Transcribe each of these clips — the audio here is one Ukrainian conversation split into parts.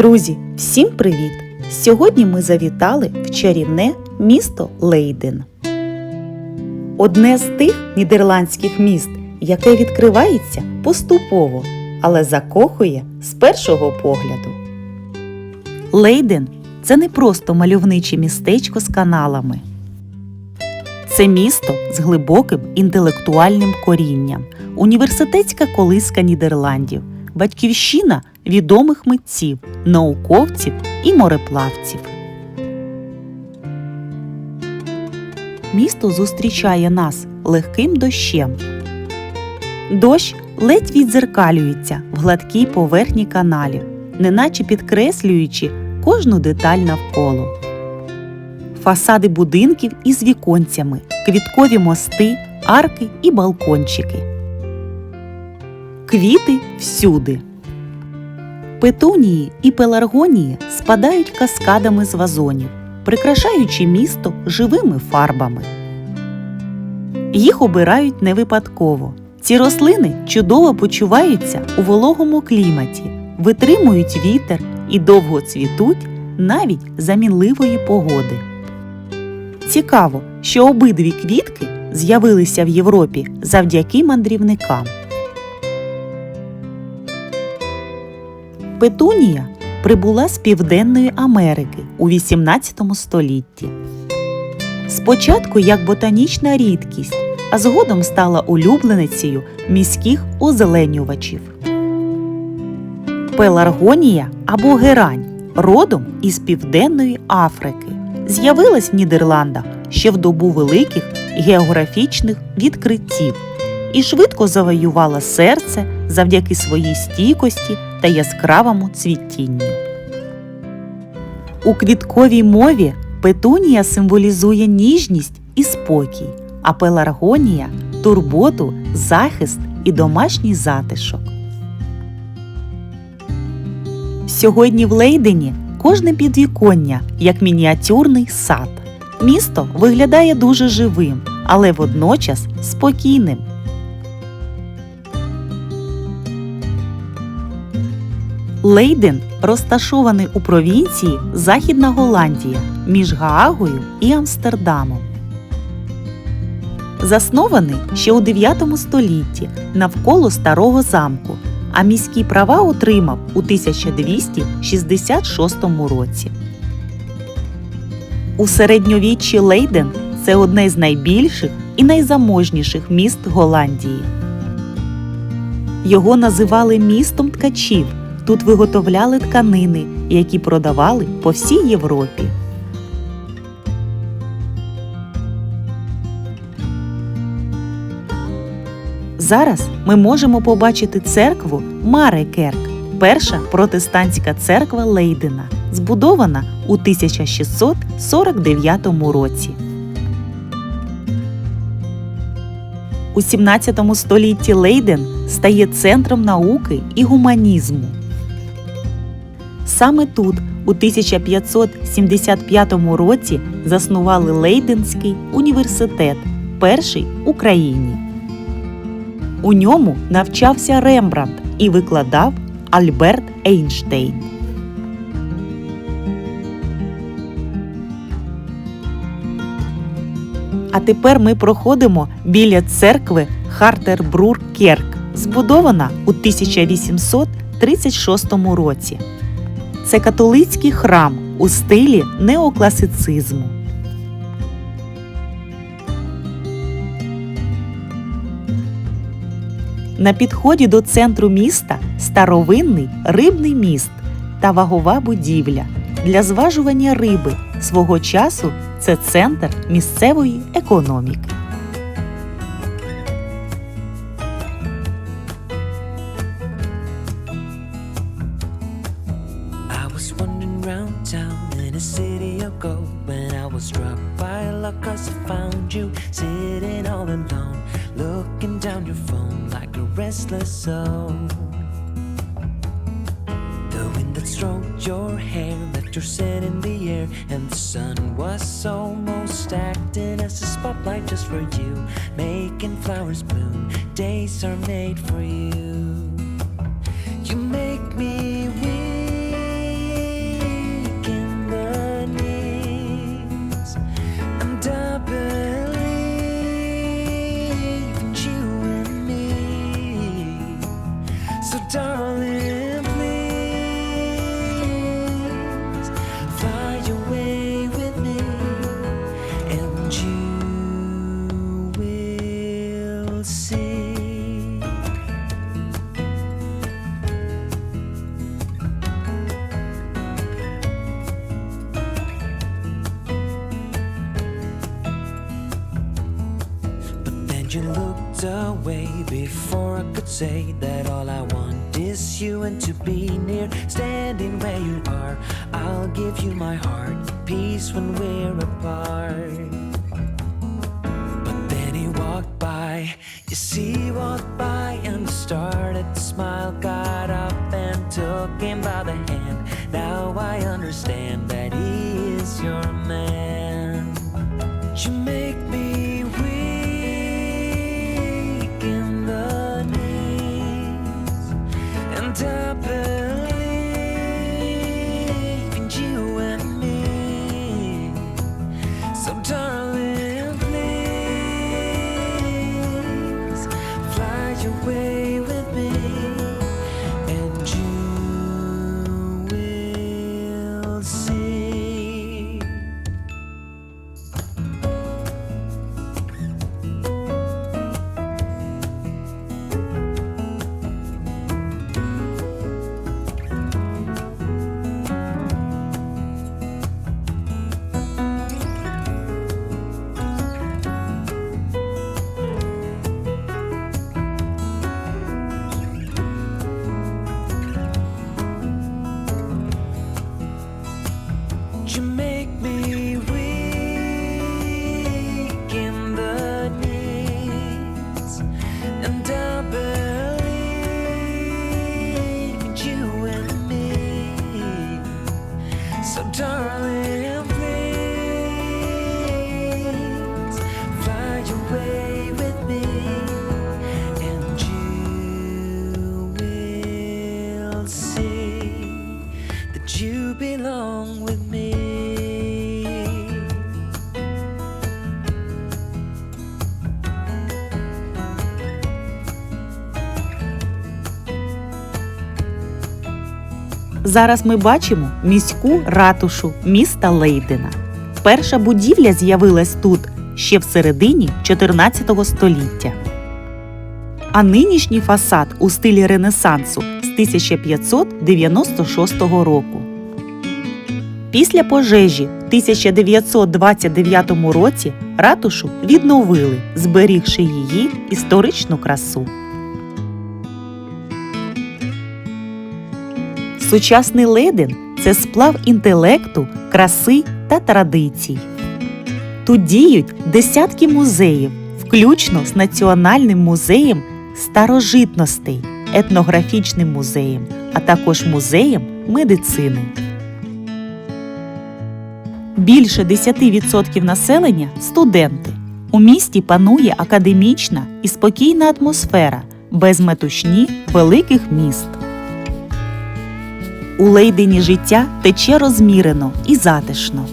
Друзі, всім привіт! Сьогодні ми завітали в чарівне місто Лейден. Одне з тих нідерландських міст, яке відкривається поступово, але закохує з першого погляду. Лейден це не просто мальовниче містечко з каналами. Це місто з глибоким інтелектуальним корінням, університетська колиска Нідерландів, батьківщина відомих митців, науковців і мореплавців. Місто зустрічає нас легким дощем. Дощ ледь відзеркалюється в гладкій поверхні каналів, неначе підкреслюючи кожну деталь навколо. Фасади будинків із віконцями, квіткові мости, арки і балкончики. Квіти всюди. Петунії і пеларгонії спадають каскадами з вазонів, прикрашаючи місто живими фарбами. Їх обирають не випадково. Ці рослини чудово почуваються у вологому кліматі, витримують вітер і довго цвітуть навіть за мінливої погоди. Цікаво, що обидві квітки з'явилися в Європі завдяки мандрівникам. Петунія прибула з Південної Америки у 18 столітті. Спочатку як ботанічна рідкість, а згодом стала улюбленицею міських озеленювачів. Пеларгонія або герань родом із Південної Африки. З'явилась в Нідерландах ще в добу великих географічних відкриттів і швидко завоювала серце завдяки своїй стійкості та яскравому цвітінню. У квітковій мові петунія символізує ніжність і спокій, а пеларгонія турботу, захист і домашній затишок. Сьогодні в Лейдені кожне підвіконня як мініатюрний сад. Місто виглядає дуже живим, але водночас спокійним. Лейден розташований у провінції Західна Голландія між Гаагою і Амстердамом. Заснований ще у 9 столітті навколо старого замку, а міські права отримав у 1266 році. У середньовіччі Лейден це одне з найбільших і найзаможніших міст Голландії. Його називали містом ткачів. Тут виготовляли тканини, які продавали по всій Європі. Зараз ми можемо побачити церкву Марекерк, перша протестантська церква Лейдена, збудована у 1649 році. У 17 столітті Лейден стає центром науки і гуманізму. Саме тут, у 1575 році, заснували Лейденський університет, перший в Україні. У ньому навчався Рембрандт і викладав Альберт Ейнштейн. А тепер ми проходимо біля церкви Хартербрур Керк, збудована у 1836 році. Це католицький храм у стилі неокласицизму. На підході до центру міста старовинний рибний міст та вагова будівля. Для зважування риби свого часу це центр місцевої економіки. You sitting all alone, looking down your phone like a restless soul. The wind that stroked your hair left your scent in the air, and the sun was almost acting as a spotlight just for you, making flowers bloom. Days are made for you. You make me say that all I want is you and to be near, standing where you are. I'll give you my heart, peace when we're apart. But then he walked by, you see, he walked by and started to smile, got up and took him by the hand. Now I understand that he is your man. You make You make me weak in the knees, and I believe you and me. So, darling, please fly away with me, and you will see that you belong with Зараз ми бачимо міську ратушу міста Лейдена. Перша будівля з'явилась тут ще в середині 14 століття. А нинішній фасад у стилі Ренесансу з 1596 року. Після пожежі в 1929 році ратушу відновили, зберігши її історичну красу. Сучасний Лейден – це сплав інтелекту, краси та традицій. Тут діють десятки музеїв, включно з Національним музеєм старожитностей, етнографічним музеєм, а також музеєм медицини. Більше 10% населення студенти. У місті панує академічна і спокійна атмосфера без метушні великих міст. У Лейдені життя тече розмірено і затишно.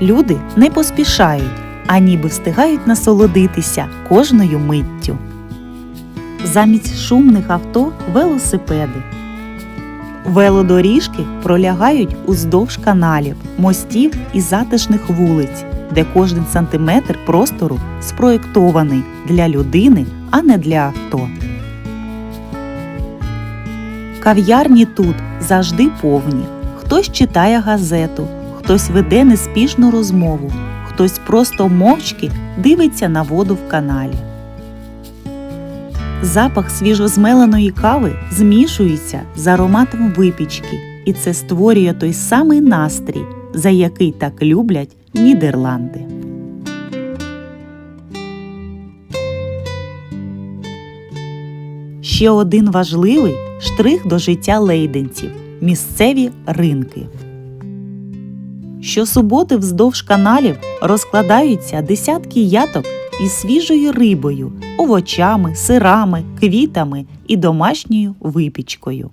Люди не поспішають, а ніби встигають насолодитися кожною миттю. Замість шумних авто велосипеди. Велодоріжки пролягають уздовж каналів, мостів і затишних вулиць, де кожен сантиметр простору спроєктований для людини, а не для авто. Кав'ярні тут завжди повні. Хтось читає газету, хтось веде неспішну розмову, хтось просто мовчки дивиться на воду в каналі. Запах свіжозмеленої кави змішується з ароматом випічки, і це створює той самий настрій, за який так люблять Нідерланди. Ще один важливий штрих до життя лейденців місцеві ринки. Щосуботи вздовж каналів розкладаються десятки яток із свіжою рибою, овочами, сирами, квітами і домашньою випічкою.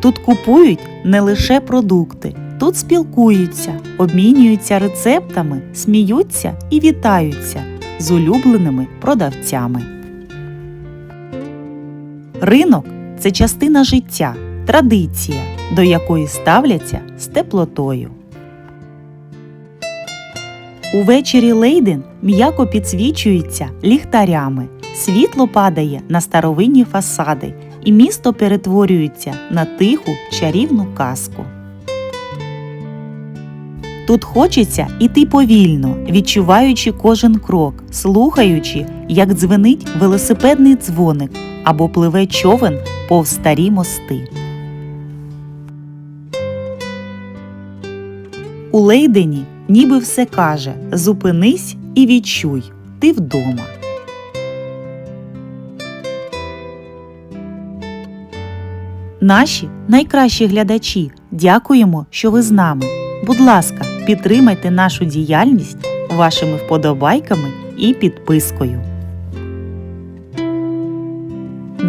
Тут купують не лише продукти, тут спілкуються, обмінюються рецептами, сміються і вітаються з улюбленими продавцями. Ринок це частина життя, традиція, до якої ставляться з теплотою. Увечері Лейден м'яко підсвічується ліхтарями. Світло падає на старовинні фасади, і місто перетворюється на тиху чарівну казку. Тут хочеться іти повільно, відчуваючи кожен крок, слухаючи, як дзвенить велосипедний дзвоник або пливе човен повз старі мости. У Лейдені ніби все каже Зупинись і відчуй, ти вдома. Наші найкращі глядачі, дякуємо, що ви з нами. Будь ласка, підтримайте нашу діяльність вашими вподобайками і підпискою.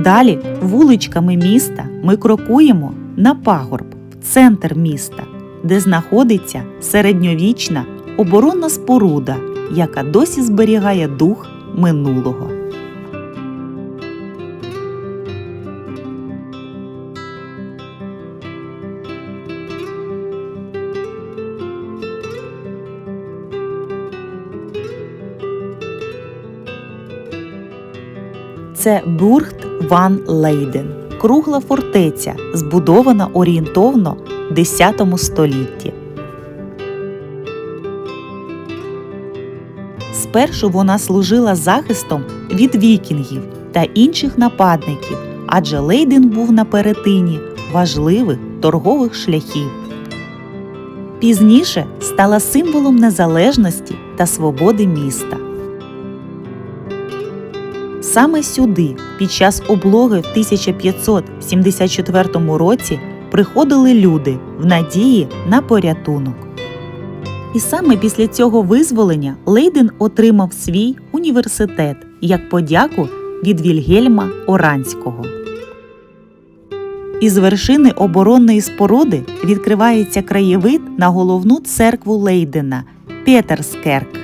Далі вуличками міста ми крокуємо на пагорб в центр міста, де знаходиться середньовічна оборонна споруда, яка досі зберігає дух минулого. Це Бурхт Ван Лейден, кругла фортеця, збудована орієнтовно в 10 столітті. Спершу вона служила захистом від вікінгів та інших нападників, адже Лейден був на перетині важливих торгових шляхів. Пізніше стала символом незалежності та свободи міста. Саме сюди, під час облоги в 1574 році, приходили люди в надії на порятунок. І саме після цього визволення Лейден отримав свій університет як подяку від Вільгельма Оранського. Із вершини оборонної споруди відкривається краєвид на головну церкву Лейдена Петерскерк.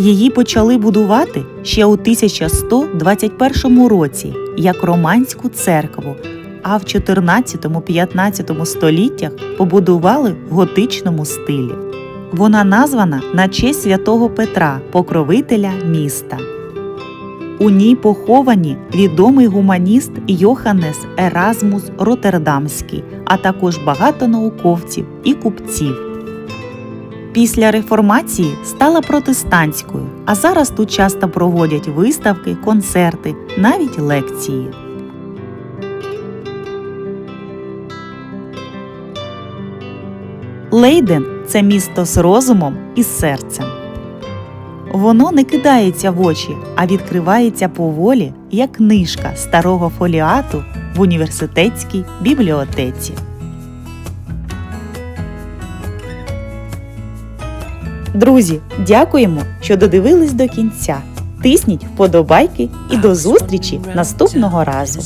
Її почали будувати ще у 1121 році як романську церкву, а в 14-15 століттях побудували в готичному стилі. Вона названа на честь святого Петра, покровителя міста. У ній поховані відомий гуманіст Йоханнес Еразмус Роттердамський, а також багато науковців і купців. Після реформації стала протестантською, а зараз тут часто проводять виставки, концерти, навіть лекції. Лейден це місто з розумом і серцем. Воно не кидається в очі, а відкривається поволі, як книжка старого фоліату в університетській бібліотеці. Друзі, дякуємо, що додивились до кінця. Тисніть вподобайки і до зустрічі наступного разу.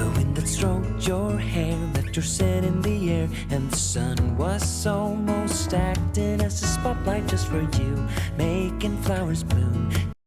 The wind that stroked your hair left your scent in the air, and the sun was almost acting as a spotlight just for you, making flowers bloom.